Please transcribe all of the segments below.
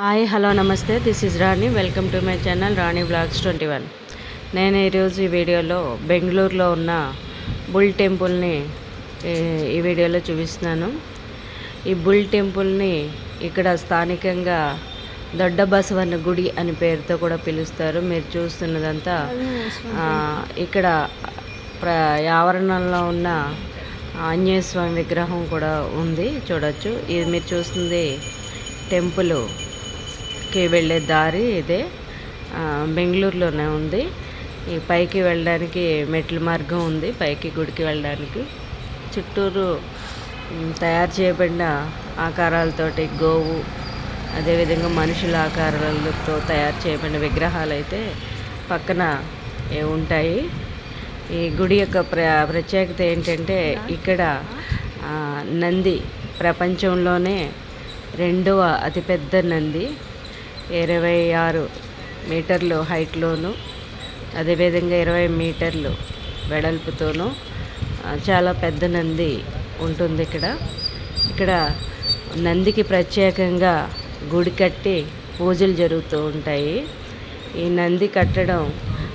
Hi hello నమస్తే this is Rani welcome to my channel Rani blogs twenty one నేను ఈరోజు ఈ వీడియోలో బెంగళూరులో ఉన్న బుల్ టెంపుల్ని ఈ- వీడియోలో చూపిస్తున్నాను. ఈ బుల్ టెంపుల్ని ఇక్కడ స్థానికంగా దొడ్డ బసవన్న గుడి అని పేరుతో కూడా పిలుస్తారు. మీరు చూస్తున్నదంతా ఇక్కడ ప్ర ఆవరణంలో ఉన్న ఆంజనేయ స్వామి విగ్రహం కూడా ఉంది. చూడొచ్చు. ఇది మీరు చూస్తుంది టెంపుల్ కి వెళ్ళే దారి ఇదే. బెంగళూరులోనే ఉంది. ఈ పైకి వెళ్ళడానికి మెట్ల మార్గం ఉంది. పైకి గుడికి వెళ్ళడానికి. చుట్టూరు తయారు చేయబడిన ఆకారాలతోటి గోవు అదేవిధంగా మనుషుల ఆకారాలతో తయారు చేయబడిన విగ్రహాలు అయితే పక్కన ఏ ఉంటాయి. ఈ గుడి యొక్క ప్ర ప్రత్యేకత ఏంటంటే ఇక్కడ నంది ప్రపంచంలోనే రెండవ అతిపెద్ద నంది. ఇరవై ఆరు మీటర్లు హైట్లోను అదేవిధంగా ఇరవై మీటర్లు వెడల్పుతోనూ చాలా పెద్ద నంది ఉంటుంది ఇక్కడ. ఇక్కడ నందికి ప్రత్యేకంగా గుడి కట్టి పూజలు జరుగుతూ ఉంటాయి. ఈ నంది కట్టడం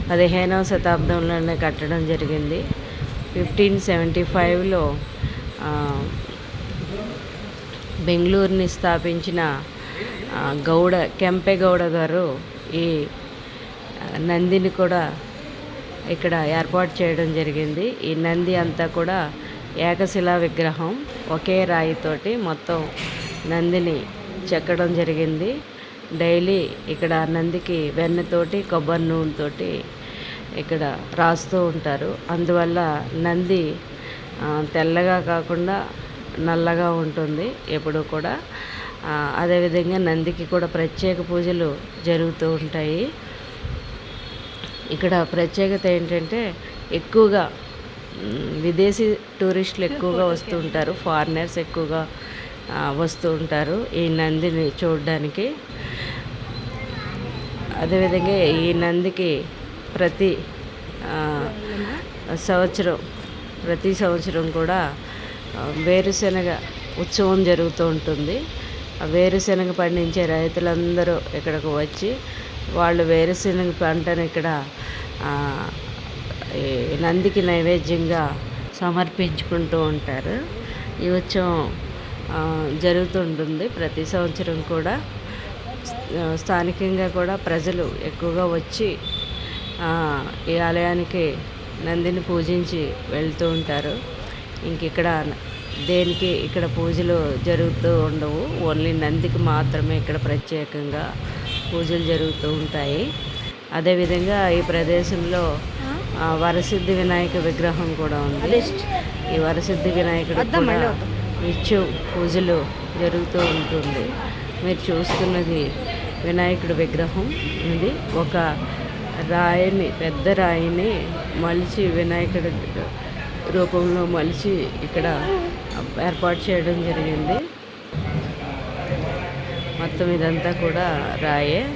పదిహేనవ శతాబ్దంలోనే కట్టడం జరిగింది. ఫిఫ్టీన్ సెవెంటీ ఫైవ్లో బెంగళూరుని స్థాపించిన గౌడ కెంపెగౌడ గారు ఈ నందిని కూడా ఇక్కడ ఏర్పాటు చేయడం జరిగింది. ఈ నంది అంతా కూడా ఏకశిలా విగ్రహం ఒకే రాయితోటి మొత్తం నందిని చెక్కడం జరిగింది. డైలీ ఇక్కడ నందికి వెన్నతోటి కొబ్బరి నూనెతోటి ఇక్కడ రాస్తూ ఉంటారు. అందువల్ల నంది తెల్లగా కాకుండా నల్లగా ఉంటుంది ఎప్పుడూ కూడా. అదేవిధంగా నందికి కూడా ప్రత్యేక పూజలు జరుగుతూ ఉంటాయి. ఇక్కడ ప్రత్యేకత ఏంటంటే ఎక్కువగా విదేశీ టూరిస్టులు ఎక్కువగా వస్తూ ఉంటారు ఫారినర్స్ ఎక్కువగా వస్తూ ఉంటారు ఈ నందిని చూడడానికి. అదేవిధంగా ఈ నందికి ప్రతి సంవత్సరం ప్రతి సంవత్సరం కూడా వేరుశెనగ ఉత్సవం జరుగుతూ ఉంటుంది. వేరుశెనగ పండించే రైతులందరూ ఇక్కడికి వచ్చి వాళ్ళు వేరుశెనగ పంటను ఇక్కడ ఈ నందికి నైవేద్యంగా సమర్పించుకుంటూ ఉంటారు. ఈ ఉత్సవం జరుగుతుంటుంది ప్రతి సంవత్సరం కూడా. స్థానికంగా కూడా ప్రజలు ఎక్కువగా వచ్చి ఈ ఆలయానికి నందిని పూజించి వెళ్తూ ఉంటారు. ఇంక ఇక్కడ దేనికి ఇక్కడ పూజలు జరుగుతూ ఉండవు. ఓన్లీ నందికి మాత్రమే ఇక్కడ ప్రత్యేకంగా పూజలు జరుగుతూ ఉంటాయి. అదేవిధంగా ఈ ప్రదేశంలో వరసిద్ధి వినాయక విగ్రహం కూడా ఉంది. ఈ వరసిద్ధి వినాయకుడు కూడా నిత్యం పూజలు జరుగుతూ ఉంటుంది. మీరు చూస్తున్నది వినాయకుడి విగ్రహం ఇది ఒక రాయిని పెద్ద రాయిని మలిచి వినాయకుడి రూపంలో మలిచి ఇక్కడ ఏర్పాటు చేయడం జరిగింది. మొత్తం ఇదంతా కూడా రాయే.